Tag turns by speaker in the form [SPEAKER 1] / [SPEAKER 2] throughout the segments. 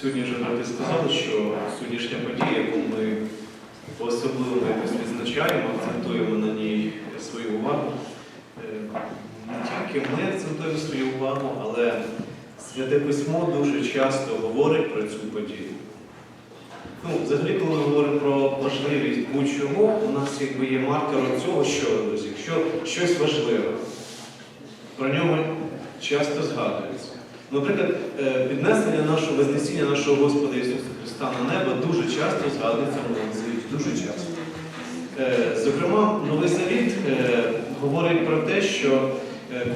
[SPEAKER 1] Сьогодні брати сказали, що сьогоднішня подія, яку ми по-особливо якось відзначаємо, акцентуємо на ній свою увагу. Е, Не тільки ми акцентуємо свою увагу, але Святе Письмо дуже часто говорить про цю подію. Ну, взагалі, коли ми говоримо про важливість будь-чого, у нас якби є маркером цього, що, друзі, якщо щось важливе, про нього часто згадується. Наприклад, е, піднесення нашого Вознесіння нашого Господа Ісуса Христа на небо дуже часто згадується в Новому Завіті. Дуже часто. Е, Зокрема, Новий Завіт е, говорить про те, що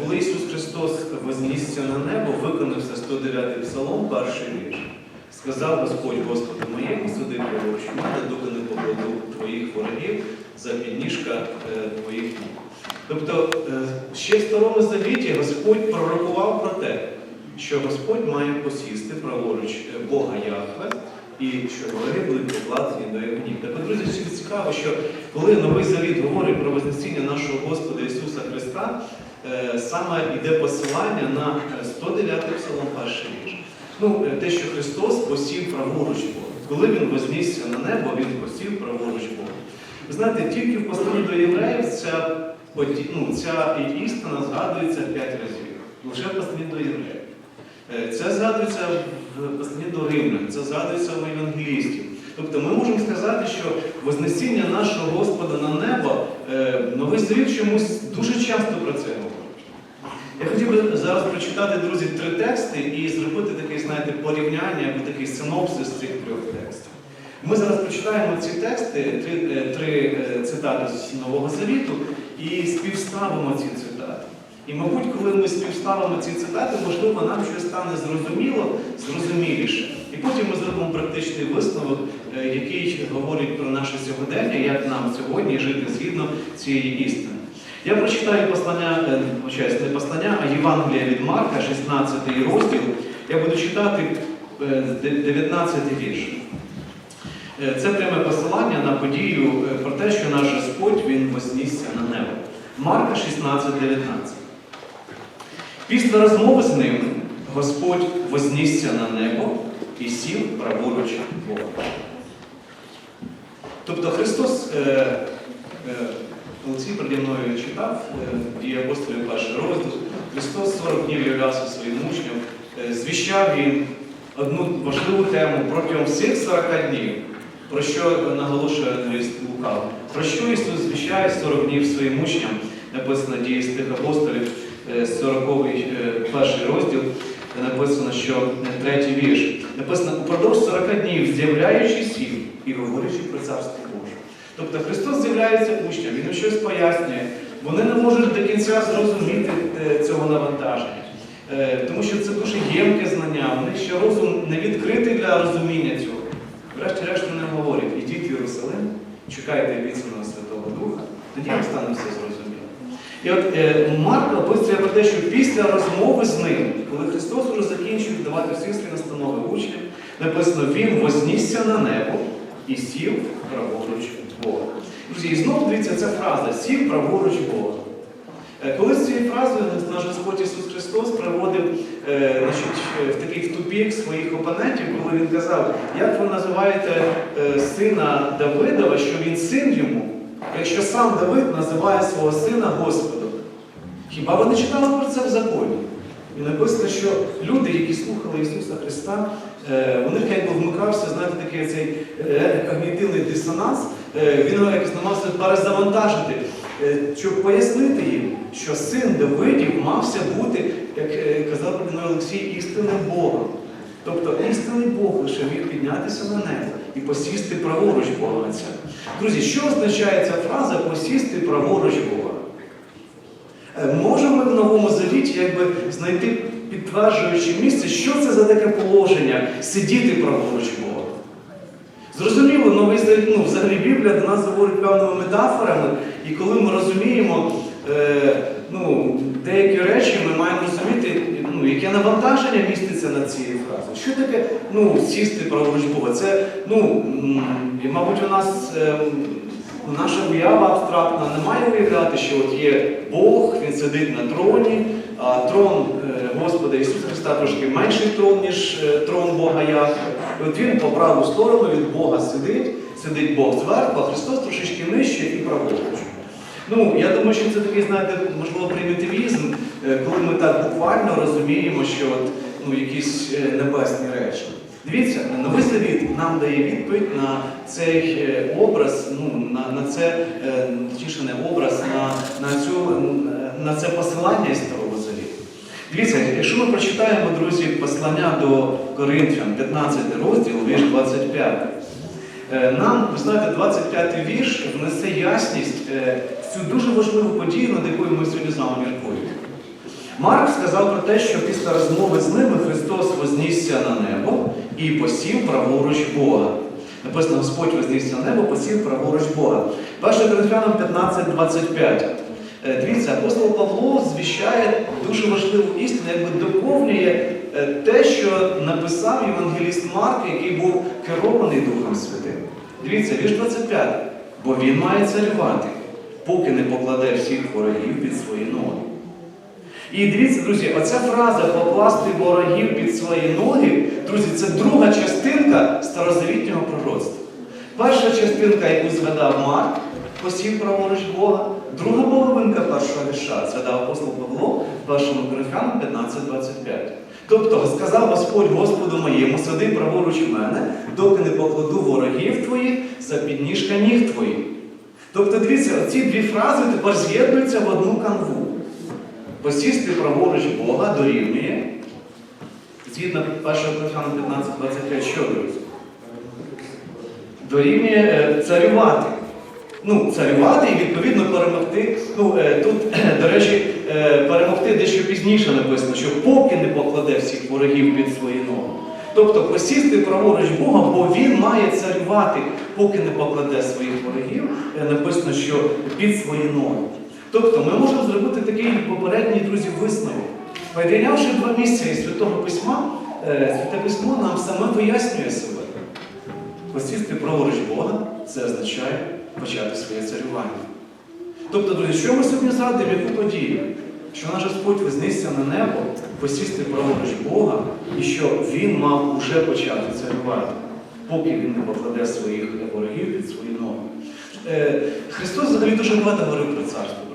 [SPEAKER 1] коли Ісус Христос вознісся на небо, виконався 109-й псалом, перший вірш. Сказав Господь Господу моєму, суди праворуч мене, доки не покладу твоїх ворогів за підніжка твоїх ніг. Тобто ще в Старому Завіті Господь пророкував про те, що Господь має посісти праворуч е, Бога Яхве, і що вороги будуть покладені до його ніг. Так, друзі, ще цікаво, що коли Новий Завіт говорить про Вознесіння нашого Господа Ісуса Христа, е, саме йде посилання на 109 псалом перший вірш. Ну, е, те, що Христос посів праворуч Бога. Коли Він вознісся на небо, Він посів праворуч Бога. Ви знаєте, тільки в посланні до євреїв ця, ну, ця істина згадується п'ять разів. Лише в посланні до євреїв. Е, Це згадується в посланні до римлян, це згадується в евангелістів. Тобто ми можемо сказати, що Вознесіння нашого Господа на небо, е, Новий Завіт чомусь дуже часто про це говорить. Я хотів би зараз прочитати, друзі, три тексти і зробити такий, знаєте, порівняння або такий синопсис цих трьох текстів. Ми зараз прочитаємо ці тексти, три, е, три цитати з Нового Завіту, і співставимо ці цитати. І, мабуть, коли ми співставимо ці цитати, можливо, нам щось стане зрозуміло, зрозуміліше. І потім ми зробимо практичний висновок, е, який говорить про наше сьогодення, як нам сьогодні жити згідно цієї істини. Я прочитаю послання, е, не послання, а Євангелія від Марка, 16 розділ. Я буду читати е, 19 вірш. Е, Це пряме посилання на подію е, про те, що наш Господь Він вознісся на небо. Марка 16, 19. Після розмови з ним Господь вознісся на небо і сів праворуч Бога. Тобто Христос, е, е, переді мною читав е, дії апостолів перший розділ, Христос 40 днів являвся своїм учням, е, звіщав їм одну важливу тему протягом всіх 40 днів, про що наголошує Андрій Лукав. Про що Ісус звіщає 40 днів своїм учням, написано дії з тих апостолів, е, 40 е, перший розділ, де написано, що е, третій вірш. Написано, упродовж 40 днів, з'являючись їм і говорячи про царство Боже. Тобто Христос з'являється учням, Він їм щось пояснює. Вони не можуть до кінця зрозуміти е, цього навантаження. Е, Тому що це дуже ємке знання, у них ще розум не відкритий для розуміння цього. Врешті-решт вони говорять, ідіть в Єрусалим, чекайте обіцяного Святого Духа, тоді вам стане все зрозуміло. І от е, Марк описує про те, що після розмови з ним, коли Христос вже закінчив давати всі настанови учням, написано, Він вознісся на небо і сів праворуч Бога. Друзі, і знову дивіться ця фраза сів праворуч Бога. Е, Коли з цією фразою наш Господь Ісус Христос приводив е, значить, в такий в тупік своїх опонентів, коли він казав, як ви називаєте е, сина Давидова, що він син йому, якщо сам Давид називає свого сина Господом. Хіба ви не читали про це в законі? І написано, що люди, які слухали Ісуса Христа, е, у них якби вмикався, знаєте, такий цей е, когнітивний дисонанс, е, він його якось намагався перезавантажити, щоб пояснити їм, що син Давидів мався бути, як казав Олексій, істинним Богом. Тобто істинний Бог лише міг піднятися на небо і посісти праворуч Бога Отця. Друзі, що означає ця фраза посісти праворуч Бога? Е, Можемо ми в Новому Завіті якби знайти підтверджуюче місце, що це за таке положення сидіти праворуч Бога. Зрозуміло, новий ну, взагалі Біблія до нас говорить певними метафорами, і коли ми розуміємо е, ну, деякі речі, ми маємо розуміти, ну, яке навантаження міститься над цією фразою. Що таке ну, сісти праворуч Бога? Це, ну, і, мабуть, у нас. Ну, Наша уява абстрактна не має уявляти, що от є Бог, він сидить на троні, А трон е, Господа Ісуса Христа трошки менший трон, ніж е, трон Бога Яхве. От він по праву сторону від Бога сидить, сидить Бог зверху, а Христос трошечки нижче і праворуч. Ну, я думаю, що це такий, знаєте, можливо, примітивізм, коли ми так буквально розуміємо, що от, ну, якісь е, небесні речі. Дивіться, новий завіт нам дає відповідь на цей е, образ, ну, на, на це е, точніше не образ, на, на, цю, е, на це посилання із старого завіту. Дивіться, якщо ми прочитаємо, друзі, послання до Коринфян, 15 розділ, вірш 25. Е, Нам, ви знаєте, 25-й вірш внесе ясність е, в цю дуже важливу подію, над якою ми сьогодні з вами міркуємо. Марк сказав про те, що після розмови з ними Христос вознісся на небо і посів праворуч Бога. Написано, Господь вознісся на небо, посів праворуч Бога. 1 Коринфянам 15.25. Е, Дивіться, апостол Павло звіщає дуже важливу істину, якби доповнює е, те, що написав євангеліст Марк, який був керований Духом Святим. Дивіться, вірш 25. Бо він має царювати, поки не покладе всіх ворогів під свої ноги. І дивіться, друзі, оця фраза покласти ворогів під свої ноги, друзі, це друга частинка старозавітнього пророцтва. Перша частинка, яку згадав Марк, посів праворуч Бога, друга половинка першого віша, згадав апостол Павло в першому Коринфянам 15.25. Тобто сказав Господь Господу моєму, сиди праворуч мене, доки не покладу ворогів твоїх за підніжка ніг твоїх. Тобто, дивіться, ці дві фрази тепер з'єднуються в одну канву. Посісти праворуч Бога дорівнює. Згідно 1 Коринфянам 15.25, що, друзі? Дорівнює е, царювати. Ну, царювати і відповідно перемогти. Ну, е, тут, до речі, е, перемогти дещо пізніше написано, що поки не покладе всіх ворогів під свої ноги. Тобто посісти праворуч Бога, бо він має царювати, поки не покладе своїх ворогів, е, написано, що під свої ноги. Тобто ми можемо зробити такий попередній, друзі, висновок. Перейнявши два місця із Святого Письма, е, Святе Письмо нам саме вияснює себе. Посісти праворуч Бога це означає почати своє царювання. Тобто, друзі, що ми сьогодні згадуємо, яку подію? Що наш Господь вознісся на небо, посісти праворуч Бога, і що Він мав уже почати царювати, поки він не покладе своїх ворогів під свої ноги. Е, Христос взагалі дуже багато говорив про царство.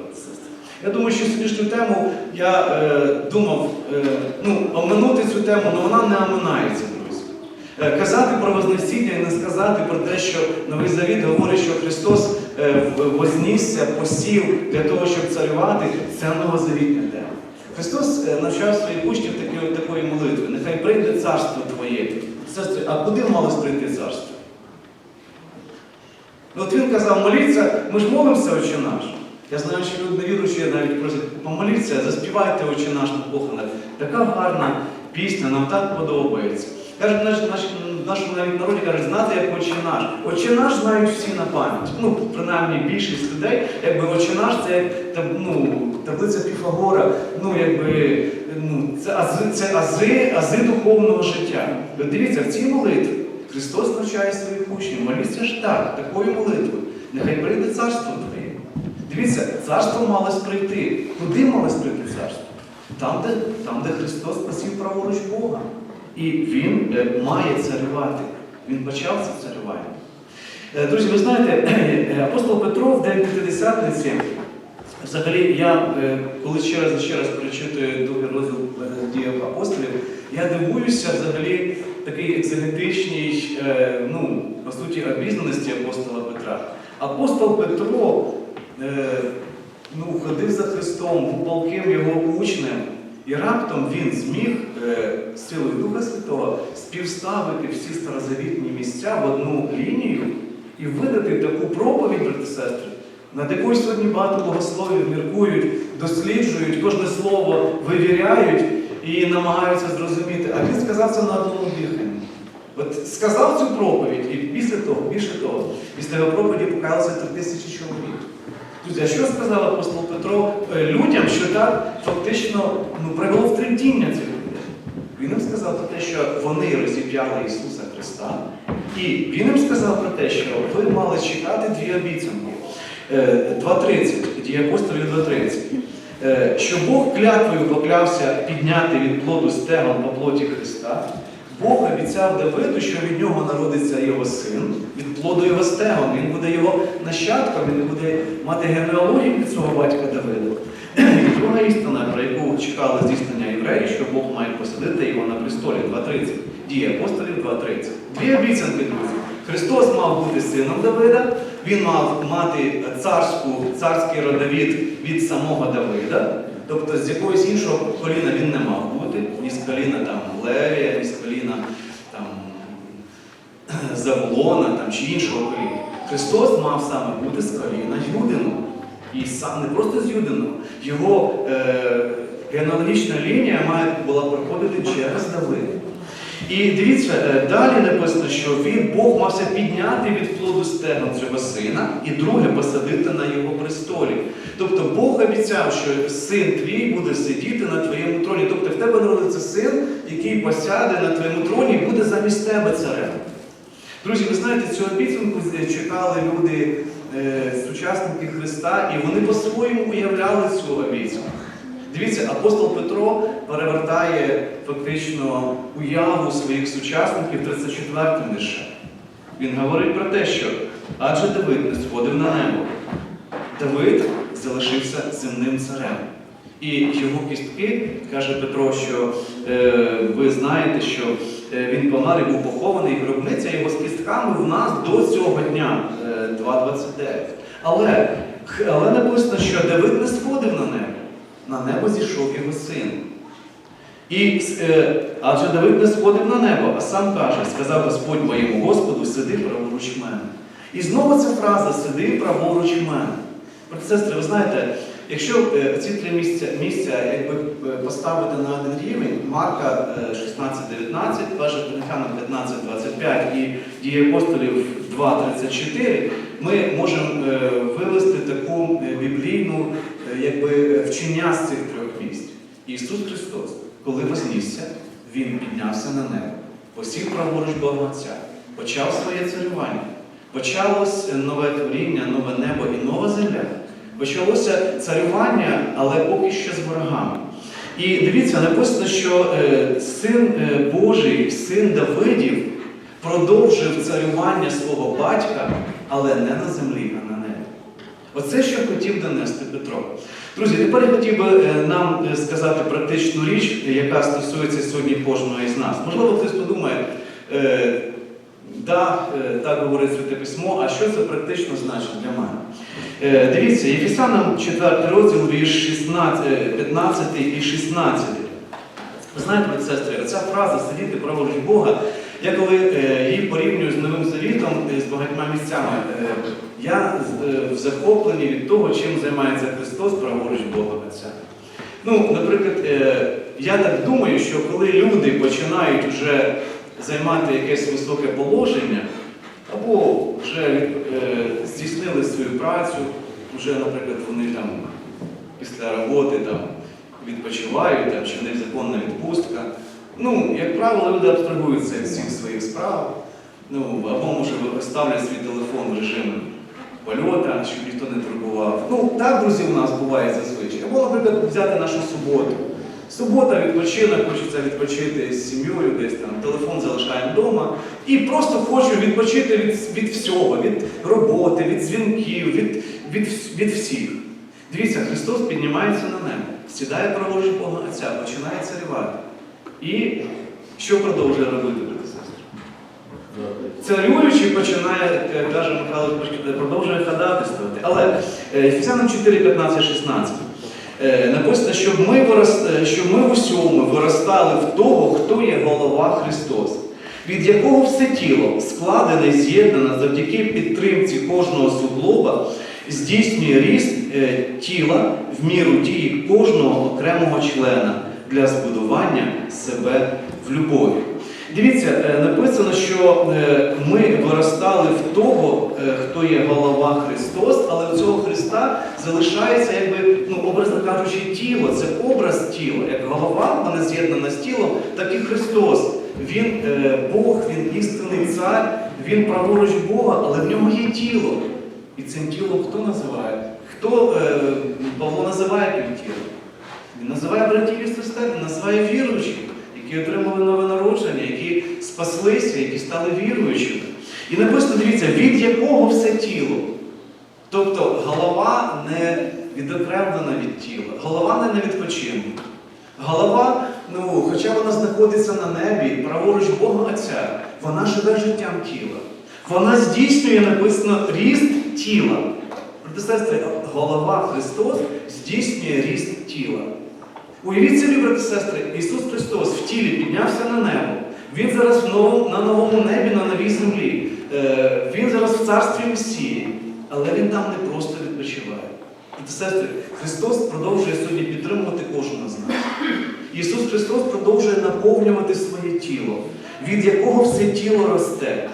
[SPEAKER 1] Я думаю, що сьогоднішню тему я е, думав е, ну, оминути цю тему, але вона не оминається, друзі. Е, Казати про Вознесіння і не сказати про те, що Новий Завіт говорить, що Христос е, вознісся, посів для того, щоб царювати, це новозавітня тема. Христос е, навчав своїх учнів такої, такої молитви. Нехай прийде царство Твоє. Сестри, а куди мало прийти царство? Ну, от він казав, моліться, ми ж молимося, Отче наш. Я знаю, що люди невіруючі навіть просять, помоліться, заспівайте Отче наш на похоронах. Така гарна пісня, нам так подобається. Кажуть, наш, наш, нашому навіть народі кажуть, знати як Отче наш. Отче наш знають всі на пам'ять. Ну, принаймні більшість людей, якби Отче наш це як ну, таблиця Піфагора, ну якби ну, це ази, це ази, ази духовного життя. Ви дивіться, в цій молитві Христос навчає своїх учнів. Моліться ж так, такою молитвою. Нехай прийде царство. Дивіться, царство малось прийти. Куди малось прийти царство? Там, де, там, де Христос посів праворуч Бога. І Він е, має царювати. Він почав це царювання. Е, Друзі, ви знаєте, е, апостол Петро в День П'ятидесятниці, взагалі, я е, коли ще раз ще раз перечитую другий розділ е, дій апостолів, я дивуюся взагалі такий екзегетичній, е, ну, по суті, обізнаності апостола Петра. Апостол Петро е, ну, ходив за Христом, був палким його учнем, і раптом він зміг е, силою Духа Святого співставити всі старозавітні місця в одну лінію і видати таку проповідь, брати сестри, над якою сьогодні багато богословів міркують, досліджують, кожне слово вивіряють і намагаються зрозуміти. А він сказав це на одному диханні. От сказав цю проповідь, і після того, більше того, після його проповіді покаялося три тисячі чоловік. Друзі, а що сказав апостол Петро е, людям, що так фактично ну, привело в тремтіння цих людей? Він їм сказав про те, що вони розіп'яли Ісуса Христа, і Він їм сказав про те, що ви мали чекати дві обіцянки. Е, 2.30, дії апостолів 2.30.
[SPEAKER 2] е, що Бог клятвою поклявся підняти від плоду стегон по плоті Христа. Бог обіцяв Давиду, що від нього народиться його син, від плоду його стегон. Він буде його нащадком, він буде мати генеалогію від свого батька Давида. І друга істина, про яку чекали здійснення євреїв, що Бог має посадити його на престолі 2.30. Дії апостолів 2.30. Дві обіцянки, друзі. Христос мав бути сином Давида, він мав мати царську, царський родовід від самого Давида. Тобто з якогось іншого коліна він не мав бути, ні з коліна там Левія, ні з коліна там, Заволона там, чи іншого коліна. Христос мав саме бути з коліна Юдину. І сам не просто з Юдиного. Його е, генеалогічна лінія має була проходити через Давида. І дивіться, е, далі написано, що він Бог мався підняти від плоду стегон цього сина і друге посадити на його престолі. Тобто Бог обіцяв, що син твій буде сидіти на твоєму троні. Тобто в тебе народиться син, який посяде на твоєму троні і буде замість тебе царем. Друзі, ви знаєте, цю обіцянку чекали люди, е, сучасники Христа, і вони по-своєму уявляли цю обіцянку. Дивіться, апостол Петро перевертає фактично уяву своїх сучасників 34 віршем. Він говорить про те, що адже Давид не сходив на небо. Давид залишився земним царем. І його кістки, каже Петро, що е, ви знаєте, що е, він помер і був похований, і гробниця його з кістками в нас до цього дня е, 2.29. Але, але написано, що Давид не сходив на небо. На небо зійшов його син. І, е, адже Давид не сходив на небо, а сам каже, сказав Господь моєму Господу, сиди праворуч мене. І знову ця фраза сиди праворуч мене. Сестри, ви знаєте, якщо е, ці три місця, місця якби е, поставити на один рівень, Марка е, 16.19, 1 Коринфянам 15.25 і дії апостолів 2.34, ми можемо е, вивести таку е, біблійну е, якби, вчення з цих трьох місць. Ісус Христос, коли вознісся, Він піднявся на небо, посів праворуч Бога Отця, почав своє царювання. Почалось нове творіння, нове небо і нова земля. Почалося царювання, але поки що з ворогами. І дивіться, написано, що е, син е, Божий, син Давидів, продовжив царювання свого батька, але не на землі, а на небі. Оце, що хотів донести Петро. Друзі, тепер я хотів би е, нам сказати практичну річ, яка стосується сьогодні кожного із нас. Можливо, хтось подумає, да, так говорить Святе Письмо, а що це практично значить для мене? Е, Дивіться, Єфесянам 4 розділ, вірш 16, е, 15 і 16. Ви знаєте, брати сестри, ця фраза сидіти праворуч Бога, я коли е, її порівнюю з Новим Завітом е, з багатьма місцями, е, я е, в захопленні від того, чим займається Христос праворуч Бога Отця. Ну, наприклад, е, я так думаю, що коли люди починають вже займати якесь високе положення, або вже е, здійснили свою працю, вже, наприклад, вони там після роботи там, відпочивають, там, чи в них законна відпустка. Ну, як правило, люди абстрагуються від всіх своїх справ, ну, або може ставлять свій телефон в режим польота, щоб ніхто не турбував. Ну, так, друзі, у нас буває зазвичай. Або, наприклад, взяти нашу суботу. Субота відпочинок, хочеться відпочити з сім'єю, десь там телефон залишаємо вдома. І просто хочу відпочити від, від всього, від роботи, від дзвінків, від, від, від всіх. Дивіться, Христос піднімається на небо, сідає праворуч Бога Отця, починає царювати. І що продовжує робити? Царюючи починає, каже Михайло, продовжує ходатайствувати. Але е, Ефесянам 4, 15, 16. Е, Написано, щоб ми, вирос- е, щоб ми в усьому виростали в того, хто є голова Христос, від якого все тіло складене і з'єднане завдяки підтримці кожного суглоба, здійснює ріст е, тіла в міру дії кожного окремого члена для збудування себе в любові. Дивіться, е, написано, що е, ми виростали в того, е, хто є голова Христос, але у цього Христа залишається, якби, ну, образно кажучи, тіло. Це образ тіла. Як голова, вона з'єднана з тілом, так і Христос. Він Бог, Він істинний цар, Він праворуч Бога, але в ньому є тіло. І цим тілом хто називає? Хто Павло називає тим тілом? Він називає братів і сестер, він називає віруючих, які отримали нове народження, які спаслися, які стали віруючими. І написано, дивіться, від якого все тіло. Тобто голова не відокремлена від тіла, голова не на відпочинку. Голова, ну, хоча вона знаходиться на небі, праворуч Бога Отця, вона живе життям тіла. Вона здійснює, написано, ріст тіла. Проте, голова Христос здійснює ріст тіла. Уявіть собі, брати сестри, Ісус Христос в тілі піднявся на небо. Він зараз на новому небі, на новій землі. Е, він зараз в царстві Месії, але Він там не просто відпочиває. І сестри, Христос продовжує сьогодні підтримувати кожного з нас. Ісус Христос продовжує наповнювати своє тіло, від якого все тіло росте.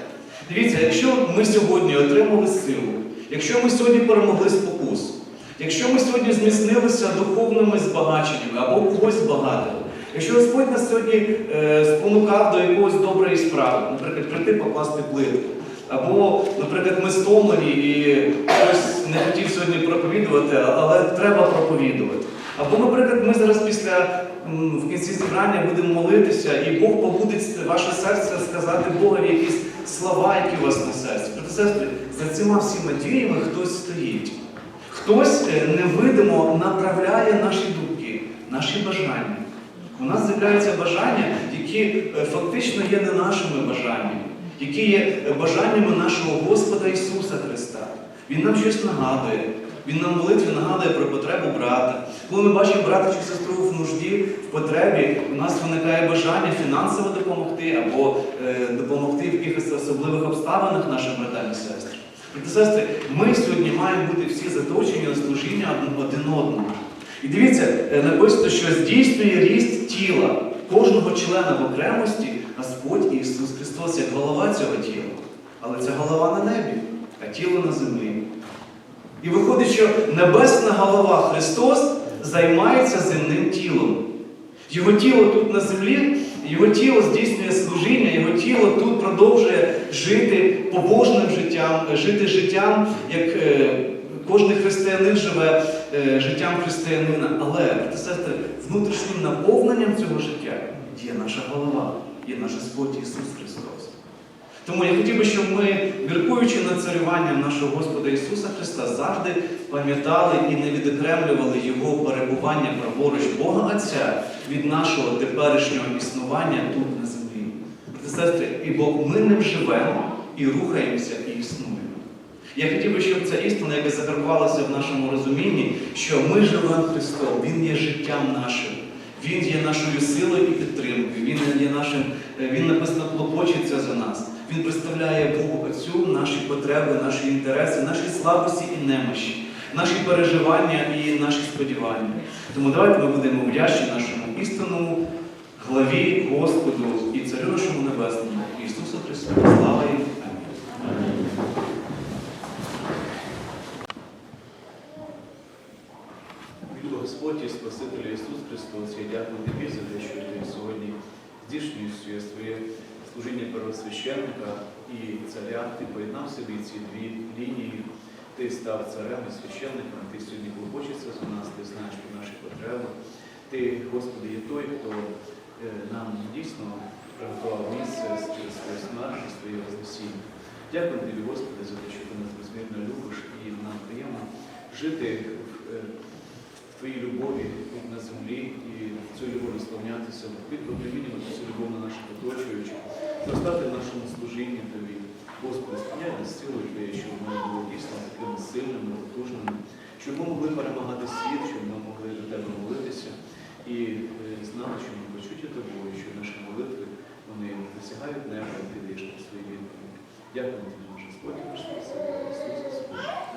[SPEAKER 2] Дивіться, якщо ми сьогодні отримали силу, якщо ми сьогодні перемогли спокус, якщо ми сьогодні зміцнилися духовними збагаченнями або когось збагатили, якщо Господь нас сьогодні е, спонукав до якогось доброї справи, наприклад, прийти покласти плитку, або, наприклад, ми стомлені і хтось не хотів сьогодні проповідувати, але треба проповідувати. Або, наприклад, ми зараз після в кінці зібрання будемо молитися, і Бог побудить ваше серце сказати Богові якісь слова, які у вас на серці. Брати сестри, за цими всіма діями хтось стоїть. Хтось е, невидимо направляє наші думки, наші бажання. У нас з'являються бажання, які е, фактично є не нашими бажаннями, які є е, бажаннями нашого Господа Ісуса Христа. Він нам щось нагадує. Він нам молитві нагадує про потребу брата. Коли ми бачимо брата чи сестру в нужді, в потребі, у нас виникає бажання фінансово допомогти або е, допомогти в якихось особливих обставинах нашим братам і сестрам. Брати сестри, ми сьогодні маємо бути всі заточені на служіння один одному. І дивіться, е, написано, що здійснює ріст тіла кожного члена в окремості Господь Ісус Христос як голова цього тіла. Але це голова на небі, а тіло на землі. І виходить, що небесна голова Христос займається земним тілом. Його тіло тут на землі, його тіло здійснює служіння, його тіло тут продовжує жити побожним життям, жити життям, як е, кожен християнин живе е, життям християнина. Але, сестри, внутрішнім наповненням цього життя є наша голова, є наш Господь Ісус Христос. Тому я хотів би, щоб ми, міркуючи над царюванням нашого Господа Ісуса Христа, завжди пам'ятали і не відокремлювали Його перебування праворуч Бога Отця від нашого теперішнього існування тут на землі. Сестри, і бо ми ним живемо і рухаємося, і існуємо. Я хотів би, щоб ця істина, яка закарбувалася в нашому розумінні, що ми живемо Христом, Він є життям нашим. Він є нашою силою і підтримкою. Він є нашим, е, він написано клопочеться за нас. Він представляє Богу Отцю наші потреби, наші інтереси, наші слабості і немощі, наші переживання і наші сподівання. Тому давайте ми будемо вдячні нашому істинному главі Господу і Царю нашому Небесному Ісусу Христу. Слава їм!
[SPEAKER 1] Господь і Спаситель Ісус Христос, я дякую тобі за те, що ти сьогодні здійснюєш своє служіння первосвященника і царя. Ти поєднав собі ці дві лінії. Ти став царем і священником, ти сьогодні клопочешся за нас, ти знаєш про наші потреби. Ти, Господи, є той, хто е, нам дійсно приготував місце через своє смерть, своє Вознесіння. Дякую тобі, Господи, за те, що ти нас безмірно любиш і нам приємно жити е, в твоїй любові на землі і цю любов розславнятися підпромінювати цю любов на наших оточуючих, достати нашому служінні Тобі. Господи, спиняй силою Твоєю, щоб ми були дійсно такими сильними, потужними, щоб ми могли перемагати світ, щоб ми могли до Тебе молитися і е, знали, що ми почуті Тобою, що наші молитви вони досягають неба і підійшли на свої відповіді. Дякую Тобі, наш Господь, Христос, Ісус Господь.